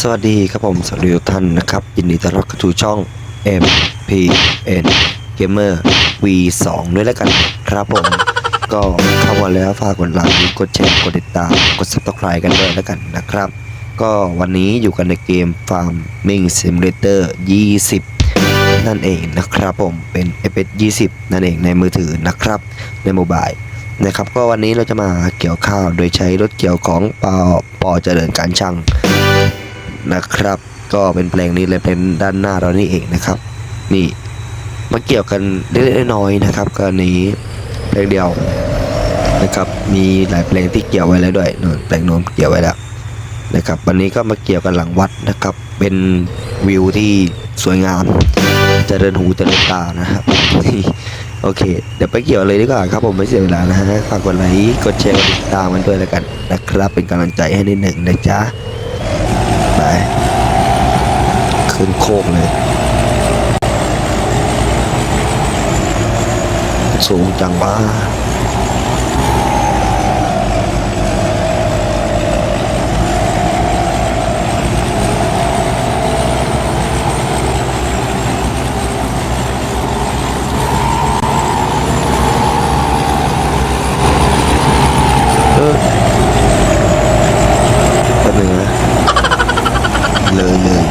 สวัสดีครับผม สวัสดีทุกท่านนะครับยินดีต้อนรับเข้าสู่ช่อง MPN Gamer V2 ด้วยแล้วกันครับผม ก็เข้ามาแล้วฝากกดไลค์กดแชร์กดติดตามกด subscribe กันด้วยแล้วกันนะครับ ก็วันนี้อยู่กันในเกม Farming Simulator 20 นั่นเองนะครับผมเป็น f อ20 นั่นเองในมือถือนะครับ ในโมบายนะครับก็วันนี้เราจะมาเกี่ยวข้าวโดยใช้รถเกี่ยวของปอปอเจริญการช่าง นะครับ ก็เป็นแปลงนี้เลยเป็นด้านหน้าเรานี่เองนะครับ นี่มาเกี่ยวกันเล็กๆน้อยๆนะครับก็นี้แปลงเดียวนะครับ มีหลายแปลงที่เกี่ยวไว้แล้วด้วยนนแปลงโน้นเกี่ยวไว้แล้วนะครับ วันนี้ก็มาเกี่ยวกันหลังวัดนะครับ เป็นวิวที่สวยงามเจริญหูเจริญตานะครับ โอเค เดี๋ยวไปเกี่ยวเลยดีกว่าครับผมไม่เสียเวลานะฮะฝากกดไลค์กดแชร์กดติดตามกันด้วยแล้วกันนะครับ เป็นกำลังใจให้นิดหนึ่งนะจ๊ะ ไป ขึ้นโคกเลย สูงจังว่าเออแป๊บหนึงนะเลยเลย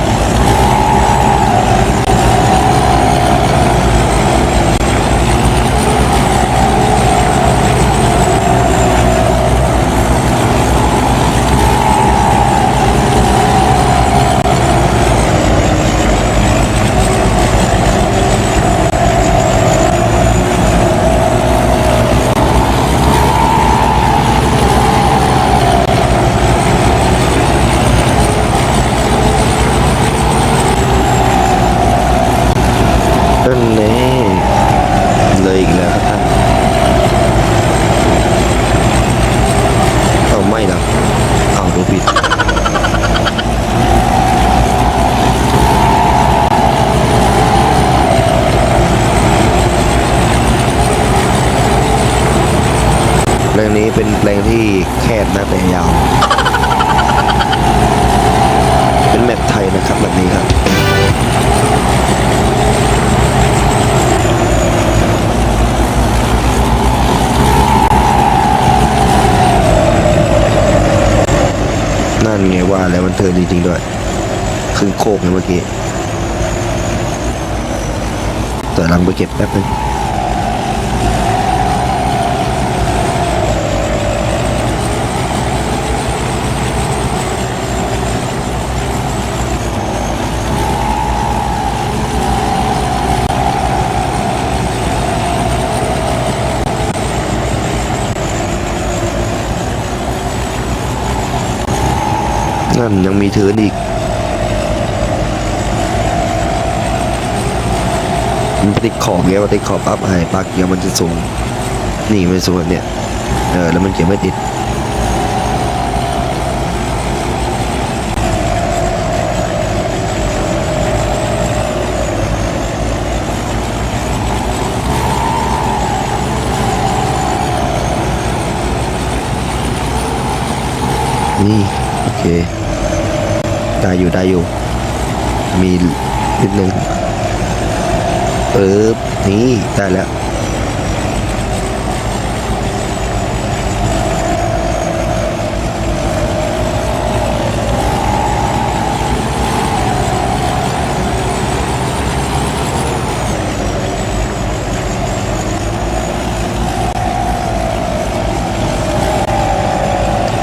นั่นแน่เลยอีกแล้วครับท่านเอาไม่นะเอาดูผิด แปลงนี้เป็นแปลงที่แคบนะแต่ยาว เป็นแมปไทยนะครับแบบนี้ครับนั่นไงว่าแล้วมันเทิร์นจริงๆด้วยขึ้นโคกเลยเมื่อกี้แต่ลังไปเก็บแป๊บนึง นั่นยังมีเทินอีก มันติดขอบเงว่าติดขอบปั๊บไอ้ปักเกียมันจะสูง นี่มันสูงเนี่ย เออ แล้วมันเกี่ยนไม่ติด นี่ โอเค ได้ อยู่ได้อยู่ มีนิดนึงเออนี่ได้แล้ว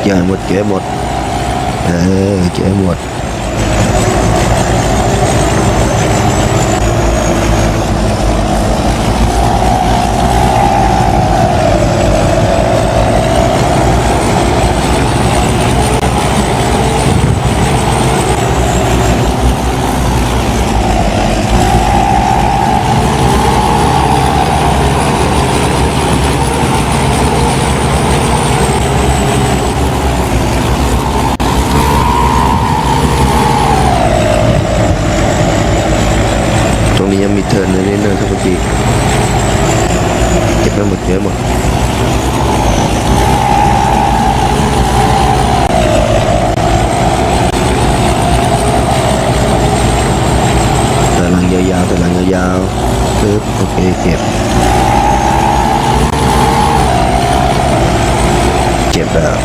เกี่ยวให้หมดเกี่ยวให้หมดเออเกี่ยวให้หมด เทิร์นนิดนึงทุกทีเก็บน้ำหมดเยอะหมดแต่หลังยาวๆแต่หลังยาวๆปึ๊บโอเคเก็บเก็บแบบ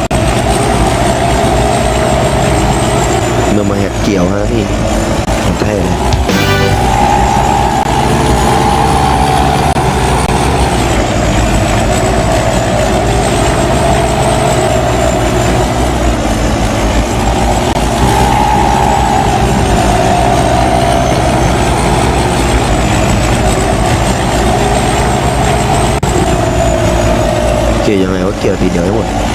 เนื้อมาแหกเกี่ยวฮะพี่ของแท้เลย เกี่ยวยังไงว่าเกี่ยวทีเดียวทั้งหมด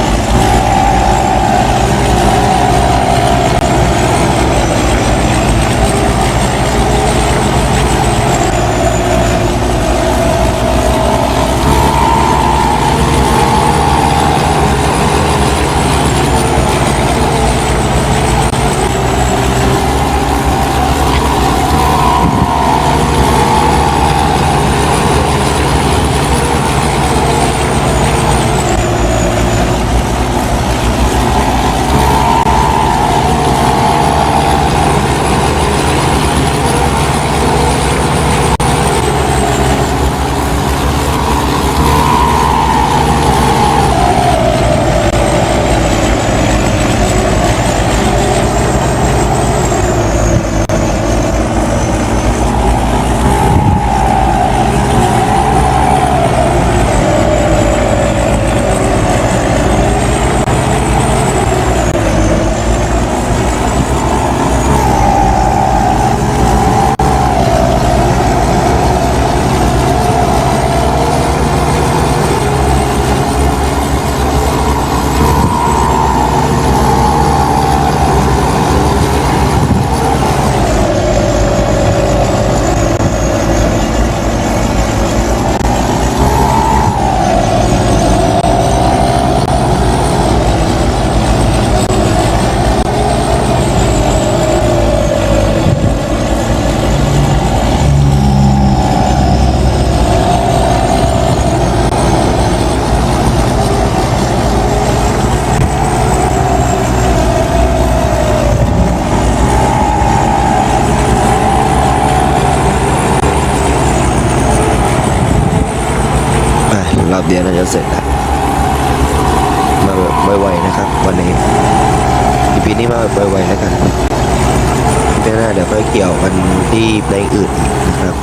มาแบบไวๆนะครับ วันนี้อีพีนี้มาแบบไวๆแล้วกันเดี๋ยวหน้าเดี๋ยวค่อยเกี่ยวกันที่เพลงอื่นอีกนะครับ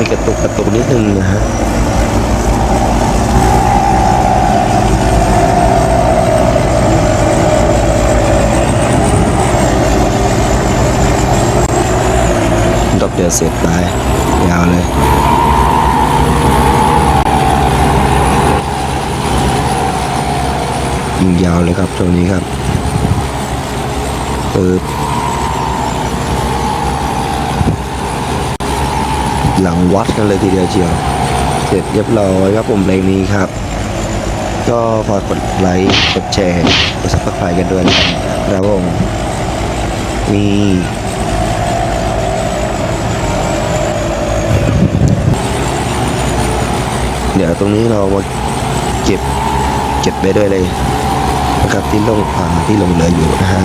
มีกระตุกกระตุกนิดนึงนะฮะ ดอกเดียวเสร็จไปยาวเลยยิงยาวเลยครับตรงนี้ครับปึ๊บหลังวัดกันเลยทีเดียวเชียวเสร็จเรียบร้อยครับผมเพลงนี้ครับ ก็ฝากกดไลค์กดแชร์กดซับสไครต์กันด้วยนะครับผมนี่ เดี๋ยวตรงนี้เรามาเก็บเก็บไปด้วยเลยนะครับที่ลงอ่าที่ลงเหลืออยู่นะฮะ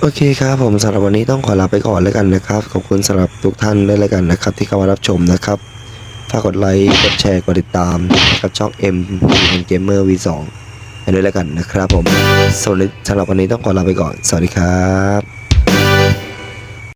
โอเคครับผมสำหรับวันนี้ต้องขอลาไปก่อนแล้วกันนะครับ ขอบคุณสำหรับทุกท่านด้วยแล้วกันนะครับ ที่เข้ามารับชมนะครับฝากกดไลค์กดแชร์กดติดตามกับช่อง M p n Gamer V2 ให้ด้วยแล้วกันนะครับผมสำหรับสำหรับวันนี้ต้องขอลาไปก่อน สวัสดีครับ